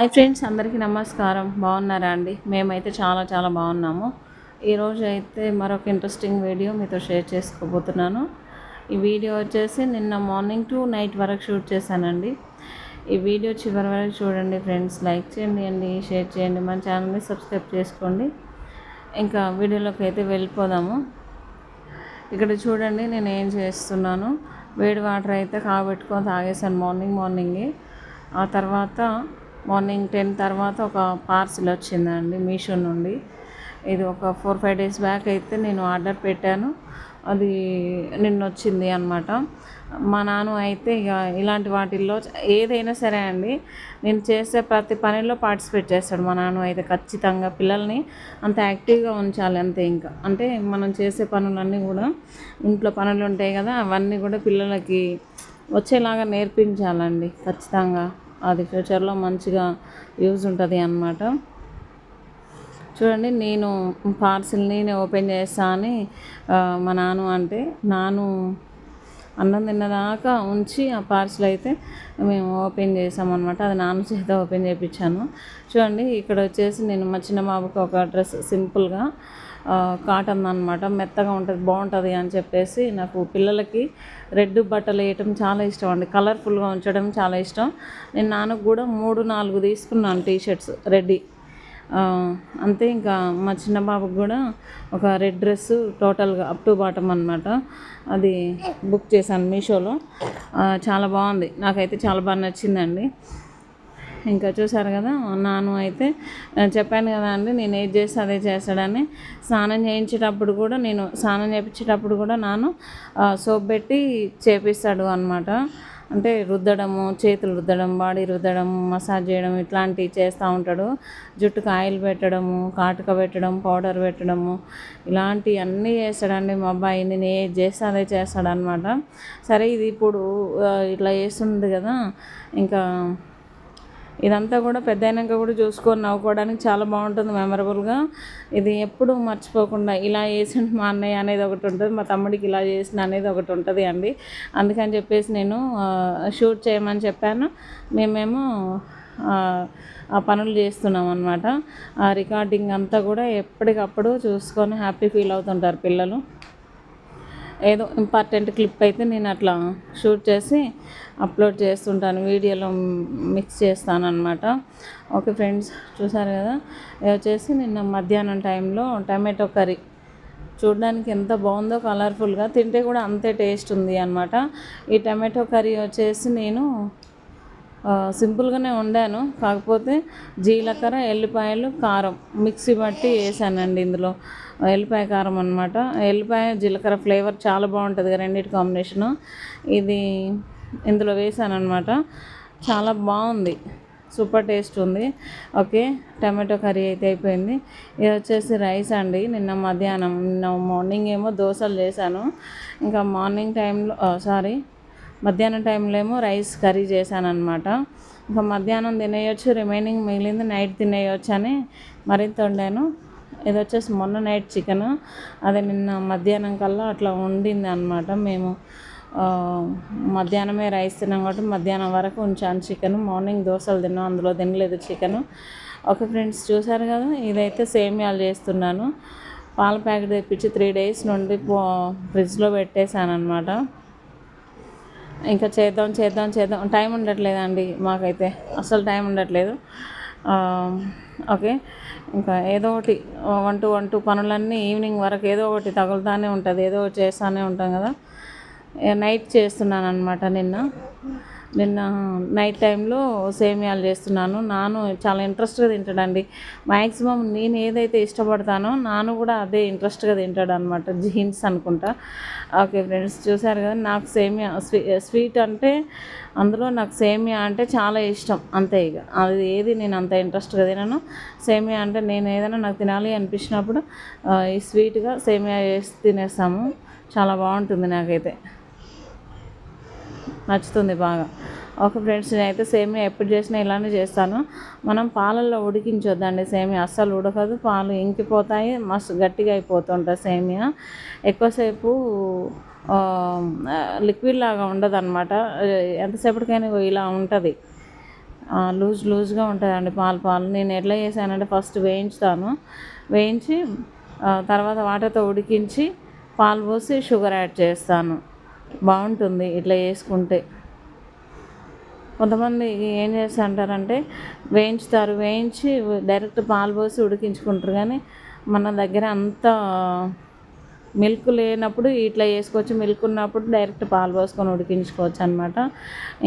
Hi friends అందరికీ నమస్కారం. బాగున్నారా అండి? మేమైతే చాలా చాలా బాగున్నాము. ఈరోజు అయితే మరొక ఇంట్రెస్టింగ్ వీడియో మీతో షేర్ చేసుకోబోతున్నాను. ఈ వీడియో వచ్చేసి నిన్న మార్నింగ్ టు నైట్ వరకు షూట్ చేశానండి. ఈ వీడియో చివరి వరకు చూడండి ఫ్రెండ్స్ లైక్ చేయండి అండి షేర్ చేయండి. మన ఛానల్ని సబ్స్క్రైబ్ చేసుకోండి. ఇంకా వీడియోలోకి అయితే వెళ్ళిపోదాము. ఇక్కడ చూడండి నేను ఏం చేస్తున్నాను. వేడి వాటర్ అయితే కాబెట్టుకొని తాగేసాను మార్నింగ్ మార్నింగే ఆ తర్వాత మార్నింగ్ టెన్ తర్వాత ఒక పార్సిల్ వచ్చిందండి మీషో నుండి. ఇది ఒక ఫోర్ ఫైవ్ డేస్ బ్యాక్ అయితే నేను ఆర్డర్ పెట్టాను. అది నిన్న వచ్చింది అనమాట మా నాన్న అయితే ఇక ఇలాంటి వాటిల్లో ఏదైనా సరే అండి నేను చేసే ప్రతి పనిలో పార్టిసిపేట్ చేస్తాడు మా నాన్న అయితే ఖచ్చితంగా. పిల్లల్ని అంత యాక్టివ్గా ఉంచాలి అంతే ఇంకా. అంటే మనం చేసే పనులన్నీ కూడా ఇంట్లో పనులు ఉంటాయి కదా అవన్నీ కూడా పిల్లలకి వచ్చేలాగా నేర్పించాలండి ఖచ్చితంగా. అది ఫ్యూచర్లో మంచిగా యూజ్ ఉంటుంది అన్నమాట. చూడండి నేను పార్సిల్ని నేను ఓపెన్ చేస్తా అని మా నాన్న అంటే నాను అన్నం తిన్నదాకా ఉంచి ఆ పార్సిల్ అయితే మేము ఓపెన్ చేసామన్నమాట అది నాన్న చేత ఓపెన్ చేయించాను చూడండి ఇక్కడ వచ్చేసి నేను మా చిన్న బాబుకి ఒక డ్రెస్ సింపుల్గా కాటన్ అనమాట మెత్తగా ఉంటుంది బాగుంటుంది అని చెప్పేసి నాకు పిల్లలకి రెడ్ బట్టలు వేయటం చాలా ఇష్టం అండి. కలర్ఫుల్గా ఉంచడం చాలా ఇష్టం. నేను నాన్నకు కూడా మూడు నాలుగు తీసుకున్నాను టీ షర్ట్స్ రెడీ అంతే ఇంకా మా చిన్న బాబుకి కూడా ఒక రెడ్ డ్రెస్ టోటల్గా అప్ టు బాటమ్ అనమాట అది బుక్ చేశాను మీషోలో. చాలా బాగుంది. నాకైతే చాలా బాగా నచ్చిందండి. ఇంకా చూసారు కదా నాను అయితే చెప్పాను కదా అండి నేను ఏది చేస్తే అదే చేస్తాడని. స్నానం చేయించేటప్పుడు కూడా నేను స్నానం చేయించేటప్పుడు కూడా నాను సోప్ పెట్టి చేపిస్తాడు అనమాట అంటే రుద్దడము చేతులు రుద్దడం బాడీ రుద్దడం మసాజ్ చేయడం ఇట్లాంటివి చేస్తూ ఉంటాడు. జుట్టుకు ఆయిల్ పెట్టడము కాటుక పెట్టడం పౌడర్ పెట్టడము ఇలాంటివి అన్నీ చేస్తాడండి మా అబ్బాయి. నేను ఏది చేస్తే అదే చేస్తాడనమాట సరే ఇది ఇప్పుడు ఇట్లా చేస్తుంది కదా ఇంకా ఇదంతా కూడా పెద్ద అయినాక కూడా చూసుకొని నవ్వుకోవడానికి చాలా బాగుంటుంది మెమరబుల్గా ఇది ఎప్పుడు మర్చిపోకుండా ఇలా చేసిన మా అన్నయ్య అనేది ఒకటి ఉంటుంది మా తమ్ముడికి ఇలా చేసిన అనేది ఒకటి ఉంటుంది అండి. అందుకని చెప్పేసి నేను షూట్ చేయమని చెప్పాను. మేమేమో ఆ పనులు చేస్తున్నాం అనమాట ఆ రికార్డింగ్ అంతా కూడా ఎప్పటికప్పుడు చూసుకొని హ్యాపీ ఫీల్ అవుతుంటారు పిల్లలు. ఏదో ఇంపార్టెంట్ క్లిప్ అయితే నేను అట్లా షూట్ చేసి అప్లోడ్ చేస్తుంటాను. వీడియోలో మిక్స్ చేస్తాను అనమాట ఓకే ఫ్రెండ్స్ చూసారు కదా? ఇది వచ్చేసి నిన్న మధ్యాహ్నం టైంలో టమాటో కర్రీ. చూడడానికి ఎంత బాగుందో కలర్ఫుల్గా తింటే కూడా అంతే టేస్ట్ ఉంది అనమాట ఈ టమాటో కర్రీ వచ్చేసి నేను సింపుల్గానే వండాను. కాకపోతే జీలకర్ర ఎల్లిపాయలు కారం. మిక్సీ బట్టి వేసానండి ఇందులో. ఎల్లిపాయ కారం అనమాట ఎల్లిపాయ జీలకర్ర ఫ్లేవర్ చాలా బాగుంటుంది రెండింటి కాంబినేషను. ఇది ఇందులో వేసాను అనమాట చాలా బాగుంది. సూపర్ టేస్ట్ ఉంది. ఓకే టమాటో కర్రీ అయితే అయిపోయింది. ఇది వచ్చేసి రైస్ అండి. నిన్న మధ్యాహ్నం నిన్న మార్నింగ్ ఏమో దోశలు చేశాను. ఇంకా మార్నింగ్ టైంలో సారీ మధ్యాహ్నం టైంలో ఏమో రైస్ కర్రీ చేశాను అనమాట ఇంకా మధ్యాహ్నం తినేయొచ్చు రిమైనింగ్ మిగిలింది నైట్ తినేయొచ్చు అని మరింత వండాను. ఇది వచ్చేసి మొన్న నైట్ చికెన్. అదే నిన్న మధ్యాహ్నం కల్లా అట్లా వండింది అనమాట మేము మధ్యాహ్నమే రైస్ తిన్నాం కాబట్టి మధ్యాహ్నం వరకు ఉంచాను చికెన్. మార్నింగ్ దోశలు తిన్నాం అందులో తినలేదు చికెన్. ఓకే ఫ్రెండ్స్ చూసారు కదా ఇదైతే సేమియాలు చేస్తున్నాను. పాల ప్యాకెట్ తెప్పించి త్రీ డేస్ నుండి ఫ్రిడ్జ్లో పెట్టేశాను అనమాట ఇంకా చేద్దాం చేద్దాం చేద్దాం. టైం ఉండట్లేదండి మాకైతే. అసలు టైం ఉండట్లేదు. ఓకే. ఇంకా ఏదో ఒకటి వన్ టు వన్ టూ పనులన్నీ ఈవినింగ్ వరకు ఏదో ఒకటి తగులుతానే ఉంటుంది. ఏదో ఒకటి చేస్తూనే ఉంటాం కదా. నైట్ చేస్తున్నాను అనమాట నిన్న. నిన్న నైట్ టైంలో సేమియాలు చేస్తున్నాను. నాను చాలా ఇంట్రెస్ట్గా తింటాడండి. మ్యాక్సిమం నేను ఏదైతే ఇష్టపడతానో నాను కూడా అదే ఇంట్రెస్ట్గా తింటాడు అనమాట జీన్స్ అనుకుంటా. ఓకే ఫ్రెండ్స్ చూసారు కదా నాకు సేమియా స్వీ స్వీట్ అంటే అందులో నాకు సేమియా అంటే చాలా ఇష్టం. అంతే ఇక. అది ఏది నేను అంత ఇంట్రెస్ట్గా తినను. సేమియా అంటే నేను ఏదైనా నాకు తినాలి అనిపించినప్పుడు ఈ స్వీట్గా సేమియా చేసి తినేస్తాము. చాలా బాగుంటుంది నాకైతే. నచ్చుతుంది బాగా. ఓకే ఫ్రెండ్స్ నేనైతే సేమియా ఎప్పుడు చేసినా ఇలానే చేస్తాను. మనం పాలల్లో ఉడికించొద్దండి సేమియా. అస్సలు ఉడకదు. పాలు ఇంకిపోతాయి. మస్తు గట్టిగా అయిపోతుంటుంది సేమియా. ఎక్కువసేపు లిక్విడ్ లాగా ఉండదు అనమాట ఎంతసేపటికైనా ఇలా ఉంటుంది. లూజ్ లూజ్గా ఉంటుందండి పాలు పాలు. నేను ఎట్లా చేశానంటే ఫస్ట్ వేయించుతాను. వేయించి తర్వాత వాటర్తో ఉడికించి పాలు పోసి షుగర్ యాడ్ చేస్తాను. బాగుంటుంది ఇట్లా చేసుకుంటే. కొంతమంది ఏం చేస్తుంటారంటే వేయించుతారు. వేయించి డైరెక్ట్ పాలు పోసి ఉడికించుకుంటారు. కానీ మన దగ్గర అంత మిల్క్ లేనప్పుడు ఇట్లా చేసుకోవచ్చు మిల్క్ ఉన్నప్పుడు డైరెక్ట్ పాలు పోసుకొని ఉడికించుకోవచ్చు అనమాట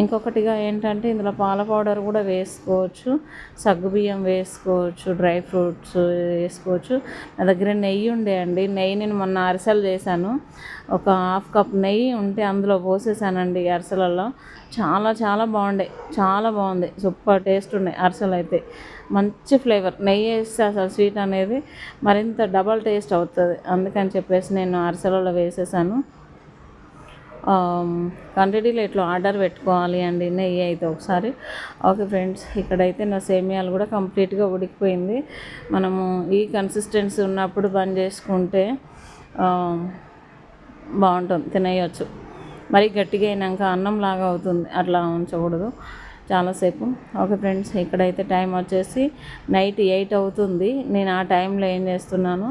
ఇంకొకటిగా ఏంటంటే ఇందులో పాల పౌడర్ కూడా వేసుకోవచ్చు. సగ్గుబియ్యం వేసుకోవచ్చు. డ్రై ఫ్రూట్స్ వేసుకోవచ్చు. నా దగ్గర నెయ్యి ఉండే అండి. నెయ్యి నేను మొన్న అరిసెలు చేశాను. ఒక హాఫ్ కప్ నెయ్యి ఉంటే అందులో పోసేసానండి అరిసెలలో. చాలా చాలా బాగుండే. చాలా బాగుంది. సూపర్ టేస్ట్ ఉన్నాయి అరిసెలు అయితే. మంచి ఫ్లేవర్. నెయ్యి వేస్తే అసలు స్వీట్ అనేది మరింత డబల్ టేస్ట్ అవుతుంది. అందుకని చెప్పేసి నేను అరిసెలలో వేసేసాను. క్వాంటిటీలో ఇట్లా ఆర్డర్ పెట్టుకోవాలి అండి. నెయ్యి అయితే ఒకసారి. ఓకే ఫ్రెండ్స్ ఇక్కడైతే నా సేమియాలు కూడా కంప్లీట్గా ఉడికిపోయింది. మనము ఈ కన్సిస్టెన్సీ ఉన్నప్పుడు బంద్ చేసుకుంటే బాగుంటుంది. తినేయచ్చు. మరి గట్టిగా అయినాక అన్నం లాగా అవుతుంది. అట్లా ఉంచకూడదు. చాలాసేపు. ఓకే ఫ్రెండ్స్ ఇక్కడైతే టైం వచ్చేసి నైట్ ఎయిట్ అవుతుంది. నేను ఆ టైంలో ఏం చేస్తున్నాను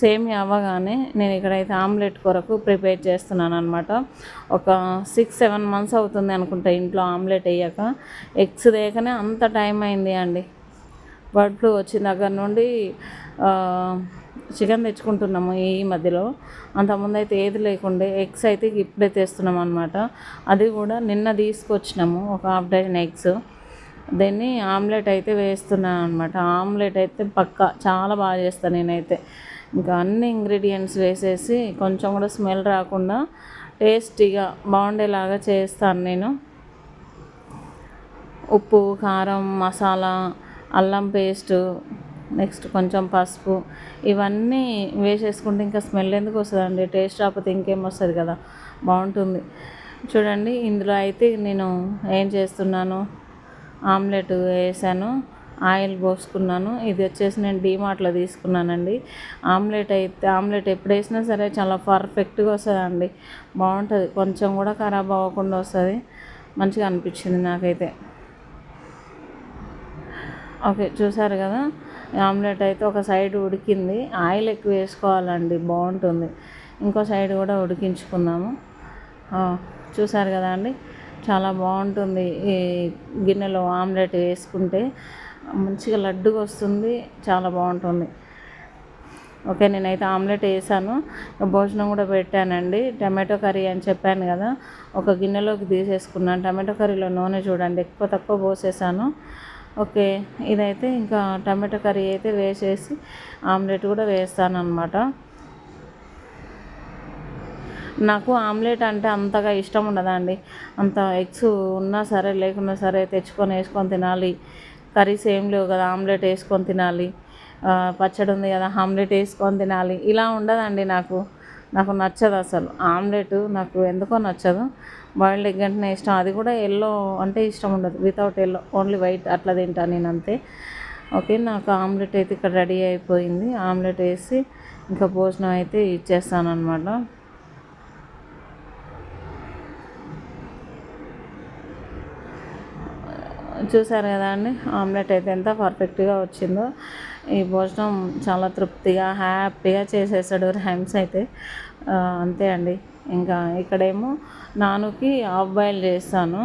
సేమ్ అవ్వగానే నేను ఇక్కడైతే ఆమ్లెట్ కొరకు ప్రిపేర్ చేస్తున్నాను అనమాట ఒక సిక్స్ సెవెన్ మంత్స్ అవుతుంది అనుకుంటా ఇంట్లో ఆమ్లెట్ వేయక. ఎగ్స్ వేయకనే అంత టైం అయింది అండి. బర్డ్ ఫ్లూ వచ్చిన దగ్గర నుండి చికెన్ తెచ్చుకుంటున్నాము ఈ మధ్యలో. అంతకుముందు అయితే ఏది లేకుండే ఎగ్స్ అయితే ఇప్పుడే తెస్తున్నాం అనమాట అది కూడా నిన్న తీసుకొచ్చినాము ఒక హాఫ్ డజన్ ఎగ్స్. దీన్ని ఆమ్లెట్ అయితే వేస్తున్నాను అనమాట ఆమ్లెట్ అయితే పక్కా చాలా బాగా చేస్తాను నేనైతే. ఇంకా అన్ని ఇంగ్రీడియంట్స్ వేసేసి కొంచెం కూడా స్మెల్ రాకుండా టేస్టీగా బాగుండేలాగా చేస్తాను నేను. ఉప్పు కారం మసాలా అల్లం పేస్టు నెక్స్ట్ కొంచెం పసుపు ఇవన్నీ వేసేసుకుంటే ఇంకా స్మెల్ ఎందుకు వస్తుందండి? టేస్ట్ రాకపోతే ఇంకేం వస్తుంది కదా? బాగుంటుంది. చూడండి ఇందులో అయితే నేను ఏం చేస్తున్నాను? ఆమ్లెట్ వేసాను ఆయిల్ పోసుకున్నాను. ఇది వచ్చేసి నేను డీమార్ట్లో తీసుకున్నానండి. ఆమ్లెట్ అయితే ఆమ్లెట్ ఎప్పుడు వేసినా సరే చాలా పర్ఫెక్ట్గా వస్తుందండి. బాగుంటుంది. కొంచెం కూడా ఖరాబ్ అవ్వకుండా వస్తుంది. మంచిగా అనిపించింది నాకైతే. ఓకే చూసారు కదా? ఆమ్లెట్ అయితే ఒక సైడ్ ఉడికింది. ఆయిల్ ఎక్కువ వేసుకోవాలండి బాగుంటుంది. ఇంకో సైడ్ కూడా ఉడికించుకుందాము. చూసారు కదా అండి? చాలా బాగుంటుంది ఈ గిన్నెలో ఆమ్లెట్ వేసుకుంటే. మంచిగా లడ్డుగా వస్తుంది చాలా బాగుంటుంది. ఓకే నేనైతే ఆమ్లెట్ వేసాను. భోజనం కూడా పెట్టానండి. టమాటో కర్రీ అని చెప్పాను కదా ఒక గిన్నెలోకి తీసేసుకున్నాను. టమాటో కర్రీలో నూనె చూడండి ఎక్కువ తక్కువ పోసేసాను. ఓకే ఇదైతే ఇంకా టమాటో కర్రీ అయితే వేసేసి ఆమ్లెట్ కూడా వేస్తాను అనమాట నాకు ఆమ్లెట్ అంటే అంతగా ఇష్టం ఉండదండి. అంత ఎగ్స్ ఉన్నా సరే లేకున్నా సరే తెచ్చుకొని వేసుకొని తినాలి. కర్రీస్ ఏం లేవు కదా ఆమ్లెట్ వేసుకొని తినాలి. పచ్చడి ఉంది కదా ఆమ్లెట్ వేసుకొని తినాలి. ఇలా ఉండదండి నాకు. నాకు నచ్చదు అసలు. ఆమ్లెట్ నాకు ఎందుకో నచ్చదు. బాయిల్డ్ ఎగ్ అంటేనే ఇష్టం. అది కూడా ఎల్లో అంటే ఇష్టం ఉండదు. Without yellow. ఓన్లీ వైట్ అట్లా తింటాను నేను అంతే. ఓకే నాకు ఆమ్లెట్ అయితే ఇక్కడ రెడీ అయిపోయింది. ఆమ్లెట్ వేసి ఇంకా భోజనం అయితే ఇచ్చేస్తాను అనమాట చూసారు కదా అండి ఆమ్లెట్ అయితే ఎంత పర్ఫెక్ట్గా వచ్చిందో. ఈ భోజనం చాలా తృప్తిగా హ్యాపీగా చేసేసాడు ర్యామ్స్ అయితే. అంతే అండి. ఇంకా ఇక్కడేమో నానుకి హాఫ్ బాయిల్ చేస్తాను.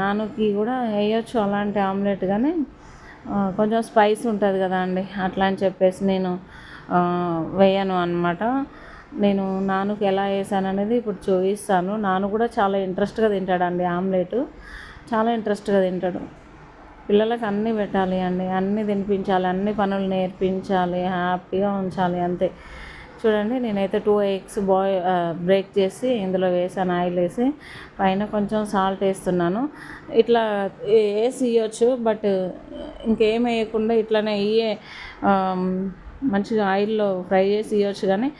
నానుకి కూడా వేయొచ్చు అలాంటి ఆమ్లెట్ కానీ కొంచెం స్పైస్ ఉంటుంది కదా అండి. అట్లా అని చెప్పేసి నేను వేయను అనమాట నేను నానుకి ఎలా వేసాను అనేది ఇప్పుడు చూపిస్తాను. నాను కూడా చాలా ఇంట్రెస్ట్గా తింటాడండి ఆమ్లెట్. చాలా ఇంట్రెస్ట్గా తింటాడు. పిల్లలకు అన్నీ పెట్టాలి అండి. అన్నీ తినిపించాలి అన్ని పనులు నేర్పించాలి హ్యాపీగా ఉంచాలి అంతే. చూడండి నేనైతే టూ ఎగ్స్ బాయ్ బ్రేక్ చేసి ఇందులో వేసాను ఆయిల్ వేసి. పైన కొంచెం సాల్ట్ వేస్తున్నాను. ఇట్లా వేసి ఇవ్వచ్చు బట్ ఇంకేం వేయకుండా ఇట్లానే ఇయ్యే మంచిగా ఆయిల్లో ఫ్రై చేసి ఇవ్వచ్చు కానీ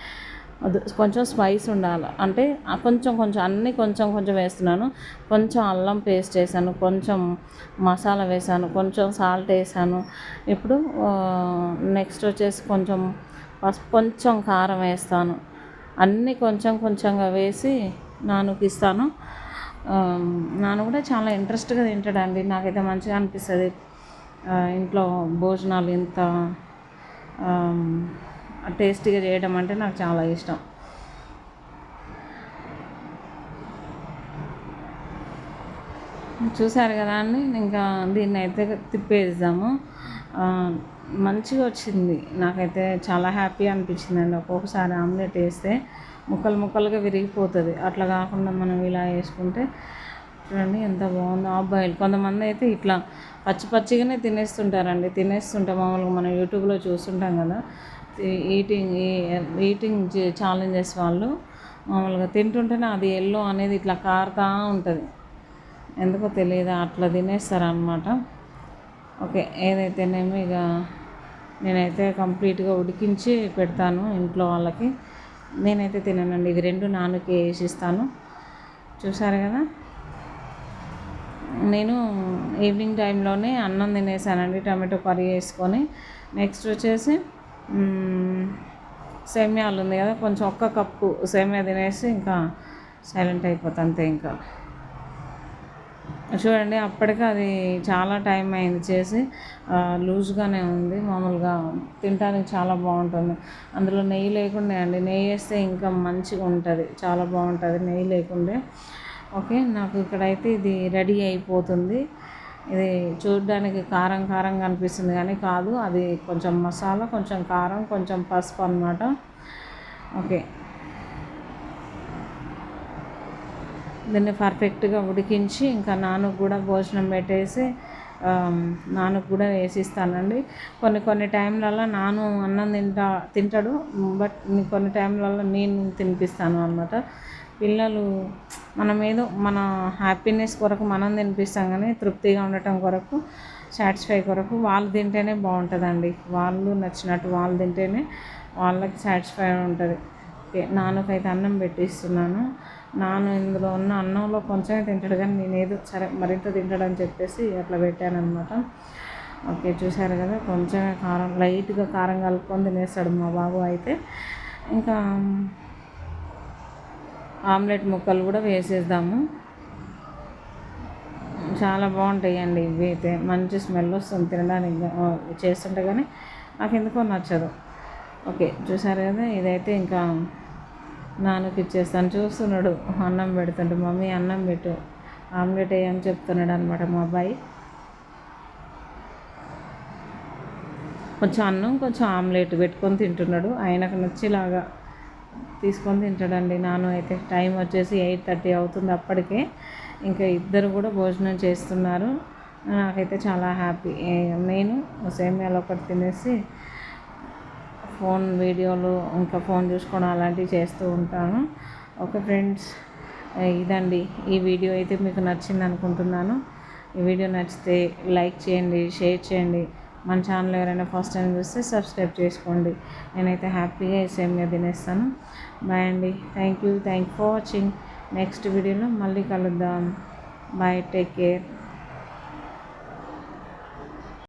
అది కొంచెం స్పైస్ ఉండాలి. అంటే కొంచెం కొంచెం అన్నీ కొంచెం కొంచెం వేస్తున్నాను. కొంచెం అల్లం పేస్ట్ వేసాను కొంచెం మసాలా వేసాను కొంచెం సాల్ట్ వేసాను. ఇప్పుడు నెక్స్ట్ వచ్చేసి కొంచెం పసుపు కొంచెం కారం వేస్తాను. అన్నీ కొంచెం కొంచెంగా వేసి నానుకిస్తాను. నాన్న కూడా చాలా ఇంట్రెస్ట్గా తింటాడండి. నాకైతే మంచిగా అనిపిస్తుంది. ఇంట్లో భోజనాలు ఇంత టేస్టీగా చేయడం అంటే నాకు చాలా ఇష్టం. చూసారు కదా అండి? ఇంకా దీన్ని అయితే తిప్పేద్దాము. మంచిగా వచ్చింది. నాకైతే చాలా హ్యాపీ అనిపించింది అండి ఒక్కొక్కసారి ఆమ్లెట్ వేస్తే ముక్కలు ముక్కలుగా విరిగిపోతుంది. అట్లా కాకుండా మనం ఇలా వేసుకుంటే చూడండి ఎంత బాగుందో. ఆఫ్ బాయిల్ కొంతమంది అయితే ఇట్లా పచ్చి పచ్చిగానే తినేస్తుంటారండి. తినేస్తుంటాం మామూలుగా మనం యూట్యూబ్లో చూస్తుంటాం కదా ఈటింగ్ ఈ- ఈటింగ్ చే- ఛాలెంజెస్ వాళ్ళు మామూలుగా తింటుంటేనే అది ఎల్లో అనేది ఇట్లా కారుతా ఉంటుంది. ఎందుకో తెలియదు అట్లా తినేస్తారనమాట ఓకే ఏదైతేనేమి ఇక నేనైతే కంప్లీట్గా ఉడికించి పెడతాను ఇంట్లో వాళ్ళకి. నేనైతే తిననండి ఇవి రెండు నాన్నకి వేసిస్తాను చూసారు కదా? నేను ఈవినింగ్ టైంలోనే అన్నం తినేసానండి టమాటో కర్రీ వేసుకొని. నెక్స్ట్ వచ్చేసి సేమ్యాలు ఉంది కదా కొంచెం ఒక్క కప్పు సేమ్యా తినేసి ఇంకా సైలెంట్ అయిపోతా అంతే ఇంకా. చూడండి అప్పటికి అది చాలా టైం అయింది చేసి లూజ్గానే ఉంది మామూలుగా తినడానికి చాలా బాగుంటుంది. అందులో నెయ్యి లేకుండా అండి నెయ్యి వేస్తే ఇంకా మంచిగా ఉంటుంది చాలా బాగుంటుంది నెయ్యి లేకుండే. ఓకే నాకు ఇక్కడైతే ఇది రెడీ అయిపోతుంది. ఇది చూడడానికి కారం కారంగా అనిపిస్తుంది కానీ కాదు అది కొంచెం మసాలా కొంచెం కారం కొంచెం పసుపు అన్నమాట. ఓకే. దీన్ని పర్ఫెక్ట్గా ఉడికించి ఇంకా నాన్నకు కూడా భోజనం పెట్టేసి నాన్నకు కూడా వేసిస్తానండి. కొన్ని కొన్ని టైంలలో నాను అన్నం తింటా తింటాడు బట్ కొన్ని టైంలలో నేను తినిపిస్తాను అనమాట పిల్లలు మనం ఏదో మన హ్యాపీనెస్ కొరకు మనం తినిపిస్తాం కానీ తృప్తిగా ఉండటం కొరకు సాటిస్ఫై కొరకు వాళ్ళు తింటేనే బాగుంటుందండి. వాళ్ళు నచ్చినట్టు వాళ్ళు తింటేనే వాళ్ళకి సాటిస్ఫై ఉంటుంది. నాన్నకైతే అన్నం పెట్టిస్తున్నాను. నాను ఇందులో ఉన్న అన్నంలో కొంచెమే తింటాడు కానీ నేను ఏదో సరే మరింత తింటాడని చెప్పేసి అట్లా పెట్టాను ఓకే చూశారు కదా కొంచెమే కారం లైట్గా కారం కలుపుకొని తినేస్తాడు మా బాబు అయితే. ఇంకా ఆమ్లెట్ ముక్కలు కూడా వేసేద్దాము. చాలా బాగుంటాయండి ఇవి అయితే. మంచి స్మెల్ వస్తుంది తినడానికి. చేస్తుంటే కానీ నాకు ఎందుకో నచ్చదు. ఓకే చూసారు కదా ఇదైతే ఇంకా నాన్నకి ఇచ్చేస్తాను చూస్తున్నాడు. అన్నం పెడుతుంటే మమ్మీ అన్నం పెట్టు. ఆమ్లెట్ వేయని చెప్తున్నాడు అనమాట మా అబ్బాయి. కొంచెం అన్నం కొంచెం ఆమ్లెట్ పెట్టుకొని తింటున్నాడు. ఆయనకు నచ్చేలాగా తీసుకొని తింటాడండి నాను అయితే. టైం వచ్చేసి ఎయిట్ థర్టీ అవుతుంది అప్పటికే. ఇంకా ఇద్దరు కూడా భోజనం చేస్తున్నారు. నాకైతే చాలా హ్యాపీ. నేను సేమ్యాలు ఒకటి తినేసి ఫోన్ వీడియోలు ఇంకా ఫోన్ చూసుకోవడం అలాంటివి చేస్తూ ఉంటాను. ఓకే ఫ్రెండ్స్ ఇదండి. ఈ వీడియో అయితే మీకు నచ్చింది అనుకుంటున్నాను. ఈ వీడియో నచ్చితే లైక్ చేయండి షేర్ చేయండి. మన ఛానల్ ఎవరైనా ఫస్ట్ టైం చూస్తే సబ్స్క్రైబ్ చేసుకోండి. నేనైతే హ్యాపీగా ఈ సేమియా తినేస్తాను. బాయ్ అండి. Thank you. Thank for watching. Next వీడియోలో మళ్ళీ కలుద్దాం. బాయ్. Take care.